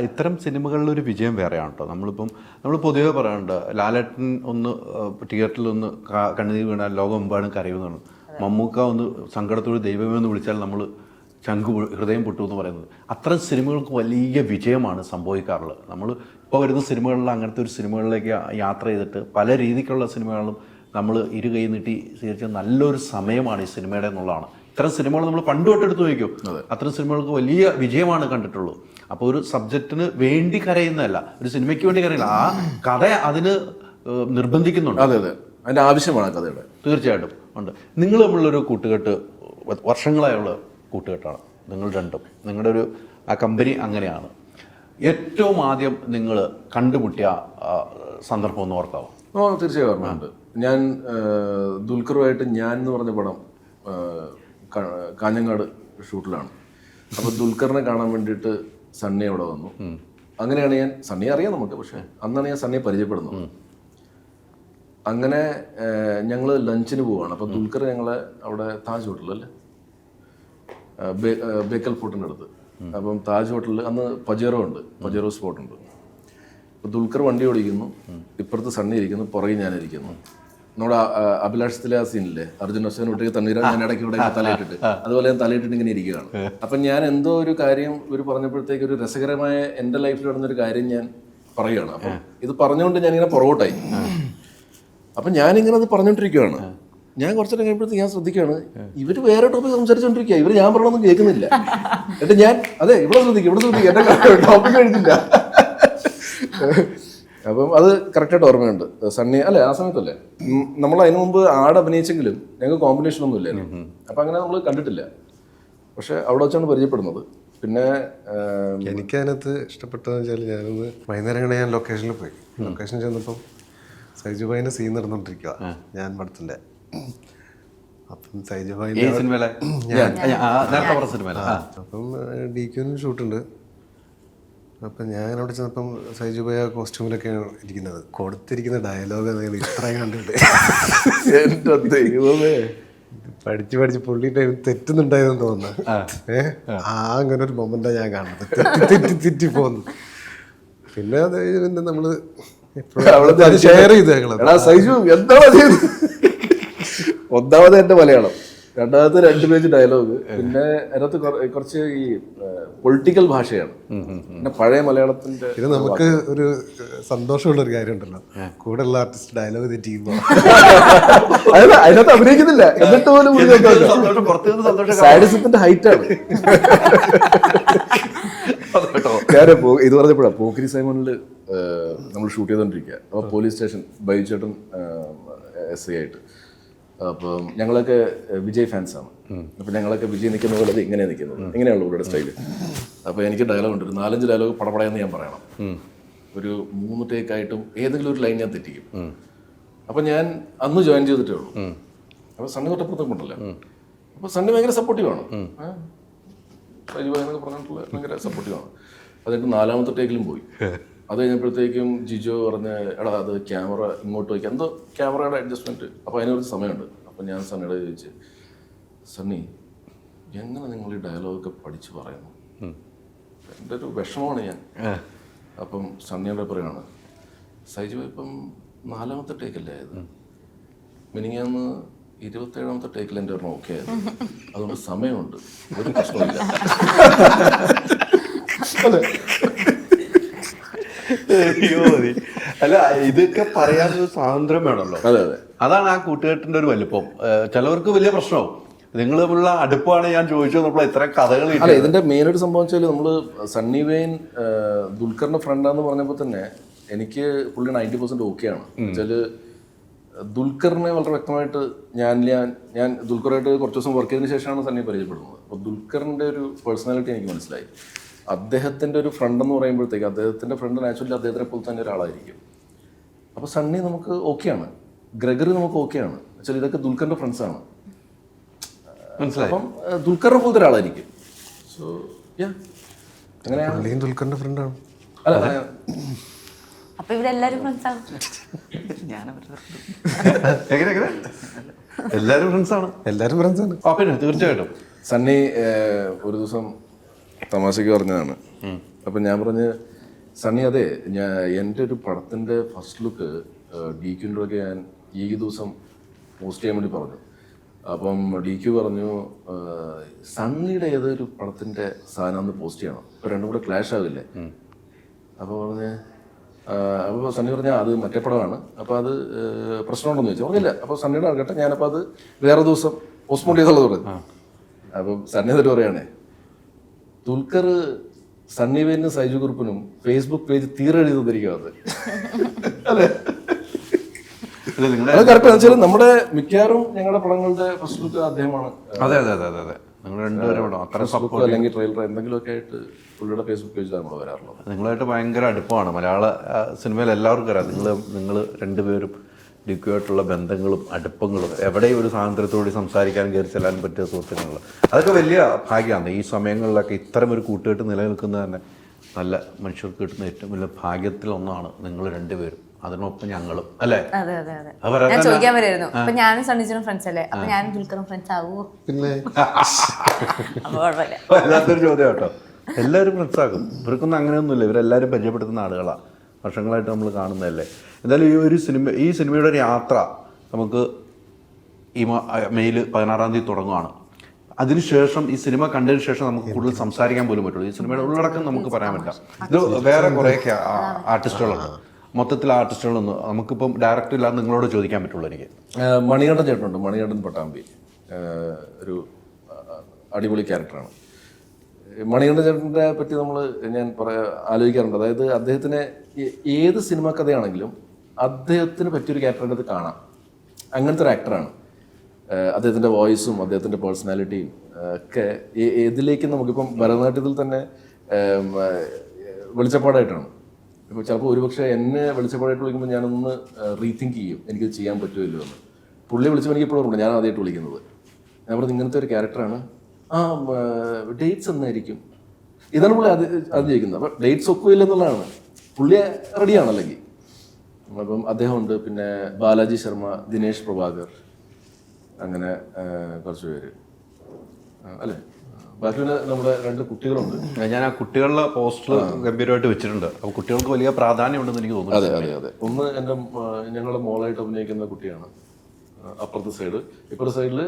ഇത്തരം സിനിമകളിലൊരു വിജയം വേറെയാണ് കേട്ടോ. നമ്മളിപ്പം നമ്മൾ പൊതുവെ പറയാറുണ്ട് ലാലേട്ടൻ ഒന്ന് തിയേറ്ററിൽ ഒന്ന് കണ്ണുനീർ വീണാൽ ലോകമെമ്പാടും കരയുമെന്നാണ്. മമ്മൂക്ക ഒന്ന് സങ്കടത്തോട് ദൈവമേ എന്ന് വിളിച്ചാൽ നമ്മൾ ചങ്കു ഹൃദയം പൊട്ടു എന്ന് പറയുന്നത്. അത്തരം സിനിമകൾക്ക് വലിയ വിജയമാണ് സംഭവിക്കാറുള്ളത്. നമ്മൾ ഇപ്പോൾ വരുന്ന സിനിമകളിൽ അങ്ങനത്തെ ഒരു സിനിമകളിലേക്ക് യാത്ര ചെയ്തിട്ട് പല രീതിക്കുള്ള സിനിമകളും നമ്മൾ ഇരു കൈ നീട്ടി സ്വീകരിച്ച നല്ലൊരു സമയമാണ് ഈ സിനിമയുടെ എന്നുള്ളതാണ്. ഇത്തരം സിനിമകൾ നമ്മൾ പണ്ട് തൊട്ട് എടുത്തു വയ്ക്കും അത്തരം സിനിമകൾക്ക് വലിയ വിജയമാണ് കണ്ടിട്ടുള്ളൂ അപ്പോൾ ഒരു സബ്ജക്റ്റിന് വേണ്ടി കരയുന്നതല്ല ഒരു സിനിമയ്ക്ക് വേണ്ടി കരയില്ല ആ കഥ അതിന് നിർബന്ധിക്കുന്നുണ്ട്. അതെ അതെ. അതിന്റെ ആവശ്യമാണ് കഥയുടെ. തീർച്ചയായിട്ടും ഉണ്ട്. നിങ്ങൾ തമ്മിലൊരു കൂട്ടുകെട്ട് വർഷങ്ങളായുള്ള കൂട്ടുകെട്ടാണ്. നിങ്ങൾ രണ്ടും. നിങ്ങളുടെ ഒരു ആ കമ്പനി അങ്ങനെയാണ്. ഏറ്റവും ആദ്യം നിങ്ങൾ കണ്ടുമുട്ടിയ സന്ദർഭം ഒന്ന് ഓർക്കാവോ ഓ തീർച്ചയായും ഓർമ്മയുണ്ട്. ഞാൻ ദുൽഖറുമായിട്ട് ഞാൻ എന്ന് പറഞ്ഞ പടം കാഞ്ഞങ്ങാട് ഷൂട്ടിലാണ്. അപ്പോൾ ദുൽഖറിനെ കാണാൻ വേണ്ടിയിട്ട് സണ്ണി അവിടെ വന്നു. അങ്ങനെയാണ് ഞാൻ സണ്ണി അറിയാം നമുക്ക് പക്ഷേ അന്നാണ് ഞാൻ സണ്ണിയെ പരിചയപ്പെടുന്നത്. അങ്ങനെ ഞങ്ങൾ ലഞ്ചിന് പോവാണ്. അപ്പോൾ ദുൽഖർ ഞങ്ങളെ അവിടെ താജ് ഹോട്ടലല്ലേ ബേക്കൽ ഫോർട്ടിന്റെ അടുത്ത്. അപ്പം താജ് ഹോട്ടലിൽ അന്ന് പജേറോ ഉണ്ട്. പജേറോ സ്പോട്ട് ഉണ്ട് അപ്പൊ ദുൽഖർ വണ്ടി ഓടിക്കുന്നു. ഇപ്പുറത്ത് സണ്ണി ഇരിക്കുന്നു. പുറകെ ഞാൻ ഇരിക്കുന്നു നമ്മുടെ അഭിലാഷ് ആ സീനില്ലേ? അർജുൻ അശ്വൻ വിട്ടേക്ക് തണ്ണീര ഞാൻ ഇടയ്ക്ക് ഇവിടെ തലയിട്ടിട്ട്. അതുപോലെ ഞാൻ തലയിട്ടിട്ട് ഇങ്ങനെ ഇരിക്കുകയാണ്. അപ്പൊ ഞാൻ എന്തോ ഒരു കാര്യം ഒരു പറഞ്ഞപ്പോഴത്തേക്ക് ഒരു രസകരമായ എന്റെ ലൈഫിൽ നടന്ന ഒരു കാര്യം ഞാൻ പറയുകയാണ്. അപ്പം ഇത് പറഞ്ഞുകൊണ്ട് ഞാൻ ഇങ്ങനെ പുറകോട്ടായി അപ്പൊ ഞാനിങ്ങനെ അത് പറഞ്ഞുകൊണ്ടിരിക്കുകയാണ്. ഞാൻ കുറച്ചു നേരം കഴിയുമ്പോഴത്തേക്ക് ഞാൻ ശ്രദ്ധിക്കുകയാണ് ഇവർ വേറെ ടോപ്പിക് സംസാരിച്ചോണ്ടിരിക്കുക. ഇവർ ഞാൻ പറയണമെന്ന് കേൾക്കുന്നില്ല. എന്നിട്ട് ഞാൻ അതെ ഇവിടെ ശ്രദ്ധിക്കും ഇവിടെ ശ്രദ്ധിക്കും. എന്റെ ടോപ്പിക് കഴിഞ്ഞില്ല. അപ്പം അത് കറക്റ്റായിട്ട് ഓർമ്മയുണ്ട് സണ്ണി അല്ലെ ആ സമയത്തല്ലേ നമ്മൾ അതിനു മുമ്പ് ആട് അഭിനയിച്ചെങ്കിലും ഞങ്ങൾക്ക് കോമ്പിനേഷൻ ഒന്നും ഇല്ലായിരുന്നു അപ്പൊ അങ്ങനെ നമ്മൾ കണ്ടിട്ടില്ല പക്ഷെ അവിടെ വെച്ചാണ് പരിചയപ്പെടുന്നത് പിന്നെ എനിക്ക് അതിനകത്ത് ഇഷ്ടപ്പെട്ടതെന്ന് വെച്ചാൽ ഞാനൊന്ന് വൈകുന്നേരം ഞാൻ ലൊക്കേഷനിൽ പോയി ലൊക്കേഷൻ ചെന്നപ്പം സൈജുബായിന്റെ സീൻ നടന്നുകൊണ്ടിരിക്കുക ഞാൻ പടത്തിന്റെ അപ്പം സൈജുബായി അപ്പം ഡി ക്യൂനും ഷൂട്ടുണ്ട് അപ്പം ഞാൻ അവിടെ ചെന്നപ്പം സൈജുബായ കോസ്റ്റ്യൂമിലൊക്കെയാണ് ഇരിക്കുന്നത്. കൊടുത്തിരിക്കുന്ന ഡയലോഗ് ഇത്രയും കണ്ടിട്ട്. എന്റെ ദൈവമേ. പഠിച്ച് പഠിച്ച് പുള്ളിയുടെ തെറ്റുന്നുണ്ടായെന്ന് തോന്നുന്നു. ഏഹ് ആ. അങ്ങനെ ഒരു മൊമെന്റാണ് ഞാൻ കാണുന്നത്. തെറ്റി തെറ്റി തെറ്റി പോകുന്നു പിന്നെ അത് പിന്നെ നമ്മൾ ഷെയർ ചെയ്ത് ഞങ്ങൾ സൈജു എന്താണ് ഒന്നാമത് എന്റെ മലയാളം. രണ്ടാമത്തെ രണ്ട് പേജ് ഡയലോഗ് പിന്നെ അതിനകത്ത് കുറച്ച് ഈ പൊളിറ്റിക്കൽ ഭാഷയാണ്. പിന്നെ പഴയ മലയാളത്തിന്റെ ഇത് നമുക്ക് ഒരു സന്തോഷമുള്ള ഒരു കാര്യം ഉണ്ടല്ലോ കൂടെ ഉള്ള ആർട്ടിസ്റ്റ് ഡയലോഗ് തെറ്റിയുമ്പോ അതിനകത്ത് അഭിനയിക്കുന്നില്ല. എന്നിട്ട് പോലും സാഡിസത്തിന്റെ ഹൈറ്റ് ആണ്. കേട്ടോ. ഞാൻ ഇത് പറഞ്ഞപ്പോഴാ പോക്കിരി സൈമണിൽ നമ്മൾ ഷൂട്ട് ചെയ്തോണ്ടിരിക്കുക അപ്പൊ പോലീസ് സ്റ്റേഷൻ ബൈജു ചേട്ടൻ എസ് ഐ ആയിട്ട്. അപ്പം ഞങ്ങളൊക്കെ വിജയ് ഫാൻസാണ്. അപ്പൊ ഞങ്ങളൊക്കെ വിജയ് നിൽക്കുന്ന പോലെ ഇങ്ങനെ നിൽക്കുന്നത്. ഇങ്ങനെയുള്ള ഇവരുടെ സ്റ്റൈൽ. അപ്പോൾ എനിക്ക് ഡയലോഗ് ഉണ്ട്. ഒരു നാലഞ്ച് ഡയലോഗ് പടപടയെന്ന് ഞാൻ പറയണം. ഒരു മൂന്ന് ടേക്ക് ആയിട്ടും ഏതെങ്കിലും ഒരു ലൈൻ ഞാൻ തെറ്റിക്കും. അപ്പൊ ഞാൻ അന്ന് ജോയിൻ ചെയ്തിട്ടേ ഉള്ളൂ. അപ്പൊ സണ്ണി തൊട്ടപ്പുറത്തും കൊണ്ടല്ല അപ്പോൾ സണ്ണി ഭയങ്കര സപ്പോർട്ടീവ് ആണ്. ആ. സജീവ എന്നൊക്കെ പറഞ്ഞിട്ടുള്ള ഭയങ്കര സപ്പോർട്ടീവ് ആണ്. അതിട്ട് നാലാമത്തെ ടേക്കിലും പോയി. അത് കഴിഞ്ഞപ്പോഴത്തേക്കും ജിജോ പറഞ്ഞ് എടാ അത് ക്യാമറ ഇങ്ങോട്ട് വയ്ക്കുക എന്തോ ക്യാമറയുടെ അഡ്ജസ്റ്റ്മെന്റ്. അപ്പോൾ അതിനൊരു സമയമുണ്ട്. അപ്പോൾ ഞാൻ സണ്ണിയുടെ ചോദിച്ചു സണ്ണി എങ്ങനെ നിങ്ങൾ ഈ ഡയലോഗൊക്കെ പഠിച്ചു പറയുന്നു? എന്റെ ഒരു വിഷമമാണ് ഞാൻ. അപ്പം സണ്ണിയുടെ പറയാണ് സൈജു ഇപ്പം നാലാമത്തെ ടേക്കല്ലേ ആയത്? മിനിങ്ങാന്ന് ഇരുപത്തേഴാമത്തെ ടേക്കിൽ എന്റെ ഒരെണ്ണം ഓക്കെ ആയത്. അതുകൊണ്ട് സമയമുണ്ട്. ഒരു പ്രശ്നമില്ല. അല്ല ഇതൊക്കെ പറയാനൊരു സ്വാതന്ത്ര്യം വേണമല്ലോ. അതെ അതെ. അതാണ് ആ കൂട്ടുകെട്ടിന്റെ ഒരു വലിപ്പം. ചിലവർക്ക് വലിയ പ്രശ്നവും. നിങ്ങൾ തമ്മിലുള്ള അടുപ്പാണ് ഞാൻ ചോദിച്ചത്. നമ്മൾ ഇത്ര കഥകൾ അല്ല ഇതിന്റെ മെയിൻ ഒരു സംഭവം വെച്ചാൽ നമ്മൾ സണ്ണി വെയിൻ ദുൽഖറിന്റെ ഫ്രണ്ടാന്ന് പറഞ്ഞപ്പോൾ തന്നെ എനിക്ക് പുള്ളി നയന്റി പെർസെന്റ് ഓക്കെയാണ് വെച്ചാൽ ദുൽഖറിനെ വളരെ വ്യക്തമായിട്ട് ഞാൻ ഞാൻ ഞാൻ ദുൽഖറായിട്ട് കുറച്ച് ദിവസം വർക്ക് ചെയ്തതിന് ശേഷമാണ് സണ്ണി പരിചയപ്പെടുന്നത്. അപ്പോൾ ദുൽഖറിന്റെ ഒരു പേഴ്സണാലിറ്റി എനിക്ക് മനസ്സിലായി. അദ്ദേഹത്തിന്റെ ഒരു ഫ്രണ്ട് എന്ന് പറയുമ്പോഴത്തേക്ക് അദ്ദേഹത്തിന്റെ ഫ്രണ്ട് നാച്ചുറലി അദ്ദേഹത്തിനെ പോലെ തന്നെ ഒരാളായിരിക്കും. അപ്പോൾ സണ്ണി നമുക്ക് ഓക്കെയാണ് ഗ്രഗറി നമുക്ക് ഓക്കെയാണ് വെച്ചാൽ ഇതൊക്കെ ദുൽഖറിന്റെ ഫ്രണ്ട്സാണ് അപ്പം ദുൽഖറിനെ പോലത്തെ ഒരാളായിരിക്കും. സോ യാ അങ്ങനെയാണ്. ദുൽഖറിന്റെ ഫ്രണ്ടാണ് അല്ല അപ്പൊ ഇവരെല്ലാരും ഫ്രണ്ട്സ് ആണ്. എങ്ങനെ എങ്ങനെ? എല്ലാവരും ഫ്രണ്ട്സാണ് എല്ലാരും ഫ്രണ്ട്സാണ് പിന്നെ തീർച്ചയായിട്ടും. സണ്ണി ഒരു ദിവസം തമാശക്ക് പറഞ്ഞതാണ്. അപ്പം ഞാൻ പറഞ്ഞ് സണ്ണി അതെ ഞാൻ എന്റെ ഒരു പടത്തിന്റെ ഫസ്റ്റ് ലുക്ക് ഡി ക്യൂന്റെയൊക്കെ ഞാൻ ഈ ദിവസം പോസ്റ്റ് ചെയ്യാൻ വേണ്ടി പറഞ്ഞു. അപ്പം ഡി ക്യു പറഞ്ഞു സണ്ണിയുടെ ഏതൊരു പടത്തിന്റെ സാധനം ഒന്ന് പോസ്റ്റ് ചെയ്യണം. അപ്പോൾ രണ്ടും കൂടെ ക്ലാഷ് ആവില്ലേ? അപ്പോൾ പറഞ്ഞ് അപ്പോൾ സണ്ണി പറഞ്ഞാൽ അത് മറ്റേ പടമാണ്. അപ്പോൾ അത് പ്രശ്നമുണ്ടെന്ന് ചോദിച്ചു. പറഞ്ഞില്ല. അപ്പോൾ സണ്ണിയുടെ ആകട്ടെ ഞാനപ്പോൾ അത് വേറെ ദിവസം പോസ്റ്റ്മോർട്ടം ചെയ്തുള്ളത് പറഞ്ഞു. അപ്പം സണ്ണി എന്നിട്ട് പറയുകയാണേ ദുൽഖർ സണ്ണി വേനും സൈജു കുറുപ്പിനും ഫേസ്ബുക്ക് പേജ് അല്ലേ? അല്ല നിങ്ങളുടെ അത് കറക്റ്റ് വെച്ചാൽ നമ്മുടെ മിക്കവാറും ഞങ്ങളുടെ പടങ്ങളുടെ ഫസ്റ്റ് ലുക്ക് അദ്ദേഹമാണ് അതെ അതെ അതെ അതെ നിങ്ങൾ രണ്ടുപേരും അത്ര സപ്പോർട്ട് അല്ലെങ്കിൽ ട്രെയിലർ എന്തെങ്കിലുമൊക്കെ ആയിട്ട് പുള്ളിയുടെ ഫേസ്ബുക്ക് പേജ് നമ്മൾ വരാറുള്ളത്. നിങ്ങളായിട്ട് ഭയങ്കര അടുപ്പമാണ്. മലയാള സിനിമയിൽ എല്ലാവർക്കും അറിയാം. നിങ്ങൾ നിങ്ങൾ രണ്ടുപേരും ഡിക്കുമായിട്ടുള്ള ബന്ധങ്ങളും അടുപ്പങ്ങളും എവിടെയും ഒരു സ്വാതന്ത്ര്യത്തോടെ സംസാരിക്കാൻ കയറി ചെല്ലാനും പറ്റിയ സുഹൃത്തുക്കൾ അതൊക്കെ വലിയ ഭാഗ്യമാണ്. ഈ സമയങ്ങളിലൊക്കെ ഇത്തരം ഒരു കൂട്ടുകെട്ട് നിലനിൽക്കുന്നത് തന്നെ നല്ല മനുഷ്യർക്ക് കിട്ടുന്ന ഏറ്റവും വലിയ ഭാഗ്യത്തിലൊന്നാണ് നിങ്ങൾ രണ്ടുപേരും. അതിനൊപ്പം ഞങ്ങളും അല്ലേ? അതെ അതെ അതെ. ഞാൻ ചോദിക്കാൻ വരായിരുന്നു അപ്പൊ ഞാനും സണ്ണിച്ചനും ഫ്രണ്ട്സ് അല്ലേ? അപ്പൊ ഞാനും ദുൽഖറും ഫ്രണ്ട്സ് ആവുമോ പിന്നെ? വല്ലാത്തൊരു ചോദ്യം കേട്ടോ. എല്ലാവരും മനസ്സിലാക്കും ഇവർക്കൊന്നും അങ്ങനെയൊന്നുമില്ല. ഇവരെല്ലാവരും പരിചയപ്പെടുത്തുന്ന ആളുകളാണ് വർഷങ്ങളായിട്ട് നമ്മൾ കാണുന്നതല്ലേ? എന്തായാലും ഈ ഒരു സിനിമ ഈ സിനിമയുടെ ഒരു യാത്ര നമുക്ക് ഈ മ- മെയ്യിൽ പതിനാറാം തീയതി തുടങ്ങുകയാണ് അതിനുശേഷം ഈ സിനിമ കണ്ടതിന് ശേഷം നമുക്ക് കൂടുതൽ സംസാരിക്കാൻ പോലും പറ്റുള്ളൂ. ഈ സിനിമയുടെ ഉള്ളടക്കം നമുക്ക് പറയാൻ പറ്റില്ല. ഇത് വേറെ കുറേ ആർട്ടിസ്റ്റുകളുണ്ട്. മൊത്തത്തിൽ ആർട്ടിസ്റ്റുകളൊന്നും നമുക്കിപ്പം ഡയറക്റ്റ് ഇല്ലാതെ നിങ്ങളോട് ചോദിക്കാൻ പറ്റുള്ളൂ എനിക്ക്. മണികണ്ഠൻ ചേട്ടനുണ്ട്. മണികണ്ഠൻ പട്ടാമ്പി. ഒരു അടിപൊളി ക്യാരക്ടറാണ്. മണികണ്ഠൻ ചേട്ടനെ പറ്റി നമ്മൾ ഞാൻ പറയാ ആലോചിക്കാറുണ്ട്. അതായത് അദ്ദേഹത്തിന് ഏത് സിനിമ കഥയാണെങ്കിലും അദ്ദേഹത്തിന് പറ്റിയൊരു ക്യാരക്ടറിന്റെ അത് കാണാം. അങ്ങനത്തെ ഒരു ആക്ടറാണ് അദ്ദേഹത്തിന്റെ വോയിസും അദ്ദേഹത്തിന്റെ പേഴ്സണാലിറ്റിയും ഒക്കെ ഏതിലേക്ക് നമുക്കിപ്പം ഭരതനാട്യത്തിൽ തന്നെ വെളിച്ചപ്പാടായിട്ടാണ്. ഇപ്പോൾ ചിലപ്പോൾ ഒരുപക്ഷെ എന്നെ വെളിച്ചപ്പാടായിട്ട് വിളിക്കുമ്പോൾ ഞാനൊന്ന് റീതിങ്ക് ചെയ്യും. എനിക്കത് ചെയ്യാൻ പറ്റുമല്ലോ എന്ന്. പുള്ളി വിളിച്ചപ്പോൾ എനിക്ക് ഇപ്പോഴും ഞാൻ ആദ്യമായിട്ട് വിളിക്കുന്നത്. ഞാൻ പറഞ്ഞത് ഇങ്ങനത്തെ ഒരു ക്യാരക്ടറാണ് ആ ഡേറ്റ്സ് എന്നായിരിക്കും. ഇതാണ് പുള്ളി അത് അത് ചോദിക്കുന്നത്. അപ്പോൾ ഡേറ്റ്സ് ഒക്കെ എന്നുള്ളതാണ്. പുള്ളി റെഡിയാണ് അല്ലെങ്കിൽ അപ്പം അദ്ദേഹമുണ്ട്. പിന്നെ ബാലാജി ശർമ്മ ദിനേശ് പ്രഭാകർ അങ്ങനെ കുറച്ച് പേര്. അല്ലേ? ബാക്കി പിന്നെ നമ്മുടെ രണ്ട് കുട്ടികളുണ്ട്. ഞാൻ ആ കുട്ടികളുടെ പോസ്റ്റർ ഗംഭീരമായിട്ട് വെച്ചിട്ടുണ്ട്. അപ്പോൾ കുട്ടികൾക്ക് വലിയ പ്രാധാന്യമുണ്ടെന്ന് എനിക്ക് തോന്നുന്നു. അതെ അതെ അതെ. ഒന്ന് എന്റെ ഞങ്ങളുടെ മോളായിട്ട് അഭിനയിക്കുന്ന കുട്ടിയാണ്. അപ്പുറത്തെ സൈഡ്. ഇപ്പുറത്തെ സൈഡിൽ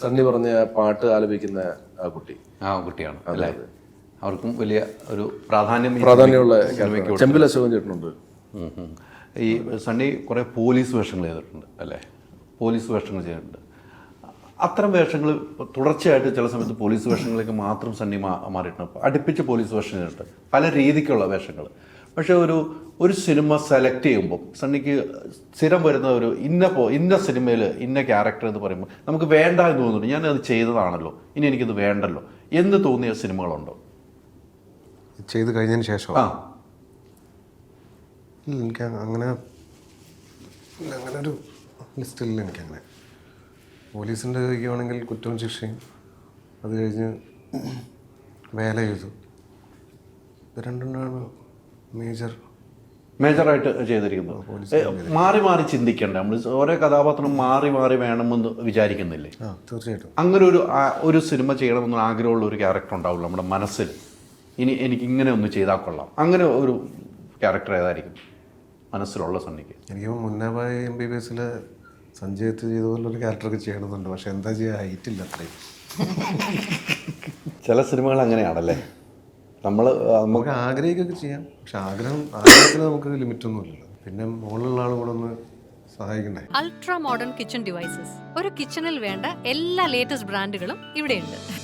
സണ്ണി പറഞ്ഞ പാട്ട് ആലപിക്കുന്ന ആ കുട്ടി. ആ കുട്ടിയാണ്. അല്ലേ? അവർക്കും വലിയ ഒരു പ്രാധാന്യം പ്രാധാന്യമുള്ള ചെമ്പിൽ അശോകൻ ചേട്ടനുണ്ട്. ഈ സണ്ണി കുറേ പോലീസ് വേഷങ്ങൾ ചെയ്തിട്ടുണ്ട് അല്ലേ? പോലീസ് വേഷങ്ങൾ ചെയ്തിട്ടുണ്ട്. അത്തരം വേഷങ്ങൾ തുടർച്ചയായിട്ട് ചില സമയത്ത് പോലീസ് വേഷങ്ങളിലേക്ക് മാത്രം സണ്ണി മാ മാറിയിട്ടുണ്ട്. അടുപ്പിച്ച് പോലീസ് വേഷം ചെയ്തിട്ടുണ്ട്. പല രീതിക്കുള്ള വേഷങ്ങൾ. പക്ഷേ ഒരു ഒരു സിനിമ സെലക്ട് ചെയ്യുമ്പോൾ സണ്ണിക്ക് സ്ഥിരം വരുന്ന ഒരു ഇന്ന പോ ഇന്ന സിനിമയിൽ ഇന്ന ക്യാരക്ടർ എന്ന് പറയുമ്പോൾ നമുക്ക് വേണ്ട എന്ന് തോന്നുന്നു ഞാൻ അത് ചെയ്തതാണല്ലോ. ഇനി എനിക്കത് വേണ്ടല്ലോ. എന്ന് തോന്നിയ സിനിമകളുണ്ടോ? ചെയ്ത് കഴിഞ്ഞതിന് ശേഷം ആ. എനിക്ക് അങ്ങനെ അങ്ങനെ ഒരു ലിസ്റ്റില്ല എനിക്കങ്ങനെ. പോലീസിന്റെ ചോദിക്കുകയാണെങ്കിൽ കുറ്റവും ശിക്ഷയും. അത് കഴിഞ്ഞ് വേല ചെയ്തു. ഇത് രണ്ടെണ്ണമാണ് മേജർ മേജറായിട്ട് ചെയ്തിരിക്കുന്നത്. മാറി മാറി ചിന്തിക്കണ്ട. നമ്മൾ ഓരോ കഥാപാത്രം മാറി മാറി വേണമെന്ന് വിചാരിക്കുന്നില്ലേ? തീർച്ചയായിട്ടും. അങ്ങനെ ഒരു ഒരു സിനിമ ചെയ്യണമെന്ന് ആഗ്രഹമുള്ള ഒരു ക്യാരക്ടർ ഉണ്ടാവുള്ളൂ നമ്മുടെ മനസ്സിൽ. ഇനി എനിക്ക് ഇങ്ങനെ ഒന്ന് ചെയ്താൽ കൊള്ളാം. അങ്ങനെ ഒരു ക്യാരക്ടർ ഏതായിരിക്കും? മനസ്സിലുള്ള സണ്ണിക്ക്. എനിക്ക് മുന്നേ പോയ എം ബി ബി എസിൽ സഞ്ജയത്ത് ചെയ്ത പോലൊരു ക്യാരക്ടറൊക്കെ ചെയ്യണമെന്നുണ്ട് പക്ഷെ എന്താ ചെയ്യുക ഹൈറ്റ് ഇല്ല അത്രയും. ചില സിനിമകൾ അങ്ങനെയാണല്ലേ? നമ്മൾ നമുക്ക് ആഗ്രഹിക്കൊക്കെ ചെയ്യാം. പക്ഷെ ആഗ്രഹം ആഗ്രഹത്തിൽ നമുക്ക് ലിമിറ്റൊന്നുമില്ലല്ലോ. പിന്നെ മുകളിലുള്ള കൂടെ ഒന്ന് സഹായിക്കണ്ടേ? അൾട്രാ മോഡേൺ കിച്ചൺ ഡിവൈസസ് ഒരു കിച്ചണിൽ വേണ്ട എല്ലാ ലേറ്റസ്റ്റ് ബ്രാൻഡുകളും ഇവിടെയുണ്ട്.